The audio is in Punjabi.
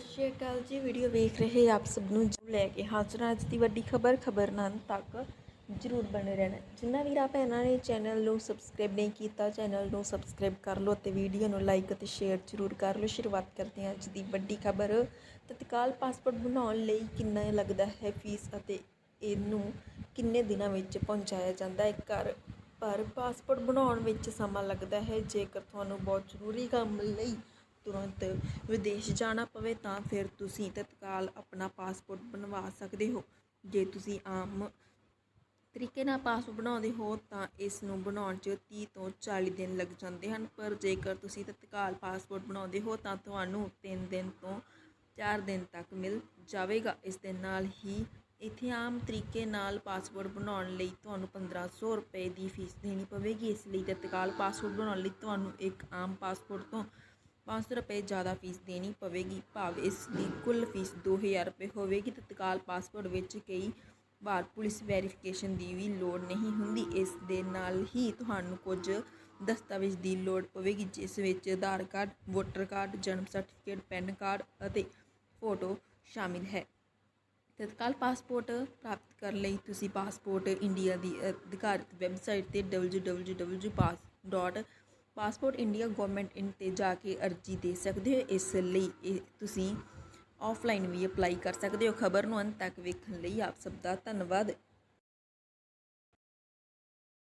ਸਤਿ ਸ਼੍ਰੀ ਅਕਾਲ ਜੀ, ਵੀਡੀਓ ਵੇਖ ਰਹੇ ਆਪ ਸਭ ਨੂੰ ਲੈ ਕੇ ਹਾਜ਼ਰ ਅੱਜ ਦੀ ਵੱਡੀ ਖਬਰ ਖਬਰ ਤੱਕ ਜਰੂਰ ਬਣੇ ਰਹਿਣਾ। ਜਿੰਨਾ ਵੀਰਾ ਭੈਣਾਂ ਨੇ ਚੈਨਲ ਨੂੰ ਸਬਸਕ੍ਰਾਈਬ ਨਹੀਂ ਕੀਤਾ, ਚੈਨਲ ਨੂੰ ਸਬਸਕ੍ਰਾਈਬ ਕਰ ਲਓ ਅਤੇ ਵੀਡੀਓ ਨੂੰ ਲਾਈਕ ਅਤੇ ਸ਼ੇਅਰ ਜਰੂਰ ਕਰ ਲਓ। ਸ਼ੁਰੂਆਤ ਕਰਦੇ ਹਾਂ ਅੱਜ ਦੀ ਵੱਡੀ ਖਬਰ। ਤਤਕਾਲ ਪਾਸਪੋਰਟ ਬਣਾਉਣ ਲਈ ਕਿੰਨਾ ਲੱਗਦਾ ਹੈ ਫੀਸ ਅਤੇ ਇਹਨੂੰ ਕਿੰਨੇ ਦਿਨਾਂ ਵਿੱਚ ਪਹੁੰਚਾਇਆ ਜਾਂਦਾ ਹੈ ਘਰ? ਪਰ ਪਾਸਪੋਰਟ ਬਣਾਉਣ ਵਿੱਚ ਸਮਾਂ ਲੱਗਦਾ ਹੈ। ਜੇਕਰ ਤੁਹਾਨੂੰ ਬਹੁਤ ਜ਼ਰੂਰੀ ਕੰਮ ਲਈ ਤੁਰੰਤ ਵਿਦੇਸ਼ ਜਾਣਾ ਪਵੇ ਤਾਂ ਫਿਰ ਤੁਸੀਂ ਤਤਕਾਲ ਆਪਣਾ ਪਾਸਪੋਰਟ ਬਣਵਾ ਸਕਦੇ ਹੋ। ਜੇ ਤੁਸੀਂ ਆਮ ਤਰੀਕੇ ਨਾਲ ਪਾਸਪੋਰਟ ਬਣਾਉਂਦੇ ਹੋ ਤਾਂ ਇਸ ਨੂੰ ਬਣਾਉਣ 'ਚ 30 ਤੋਂ 40 ਦਿਨ ਲੱਗ ਜਾਂਦੇ ਹਨ। ਪਰ ਜੇਕਰ ਤੁਸੀਂ ਤਤਕਾਲ ਪਾਸਪੋਰਟ ਬਣਾਉਂਦੇ ਹੋ ਤਾਂ ਤੁਹਾਨੂੰ 3 ਦਿਨ ਤੋਂ 4 ਦਿਨ ਤੱਕ ਮਿਲ ਜਾਵੇਗਾ। ਇਸ ਦੇ ਨਾਲ ਹੀ ਇੱਥੇ ਆਮ ਤਰੀਕੇ ਨਾਲ ਪਾਸਪੋਰਟ ਬਣਾਉਣ ਲਈ ਤੁਹਾਨੂੰ 1500 ਰੁਪਏ ਦੀ ਫੀਸ ਦੇਣੀ ਪਵੇਗੀ। ਇਸ ਲਈ ਤਤਕਾਲ ਪਾਸਪੋਰਟ ਬਣਾਉਣ ਲਈ ਤੁਹਾਨੂੰ ਇੱਕ ਆਮ ਪਾਸਪੋਰਟ ਤੋਂ 500 ਰੁਪਏ ਜ਼ਿਆਦਾ ਫੀਸ ਦੇਣੀ ਪਵੇਗੀ। ਭਾਵ ਇਸ ਦੀ ਕੁੱਲ ਫੀਸ 2000 ਰੁਪਏ ਹੋਵੇਗੀ। ਤਤਕਾਲ ਪਾਸਪੋਰਟ ਵਿੱਚ ਕਈ ਵਾਰ ਪੁਲਿਸ ਵੈਰੀਫਿਕੇਸ਼ਨ ਦੀ ਵੀ ਲੋੜ ਨਹੀਂ ਹੁੰਦੀ। ਇਸ ਦੇ ਨਾਲ ਹੀ ਤੁਹਾਨੂੰ ਕੁਝ ਦਸਤਾਵੇਜ਼ ਦੀ ਲੋੜ ਪਵੇਗੀ, ਜਿਸ ਵਿੱਚ ਆਧਾਰ ਕਾਰਡ, ਵੋਟਰ ਕਾਰਡ, ਜਨਮ ਸਰਟੀਫਿਕੇਟ, ਪੈਨ ਕਾਰਡ ਅਤੇ ਫੋਟੋ ਸ਼ਾਮਿਲ ਹੈ। ਤਤਕਾਲ ਪਾਸਪੋਰਟ ਪ੍ਰਾਪਤ ਕਰਨ ਲਈ ਤੁਸੀਂ ਪਾਸਪੋਰਟ ਇੰਡੀਆ ਦੀ ਅਧਿਕਾਰਤ ਵੈਬਸਾਈਟ ਤੇ ਪਾਸਪੋਰਟ ਇੰਡੀਆ ਗਵਰਨਮੈਂਟ ਇਨ ਤੇ ਜਾ ਕੇ ਅਰਜ਼ੀ ਦੇ ਸਕਦੇ ਹੋ, ਇਸ ਲਈ ਇਹ ਤੁਸੀਂ ਆਫਲਾਈਨ ਵੀ ਅਪਲਾਈ ਕਰ ਸਕਦੇ ਹੋ। ਖਬਰ ਨੂੰ ਅੰਤ ਤੱਕ ਵੇਖਣ ਲਈ ਆਪ ਸਭ ਦਾ ਧੰਨਵਾਦ।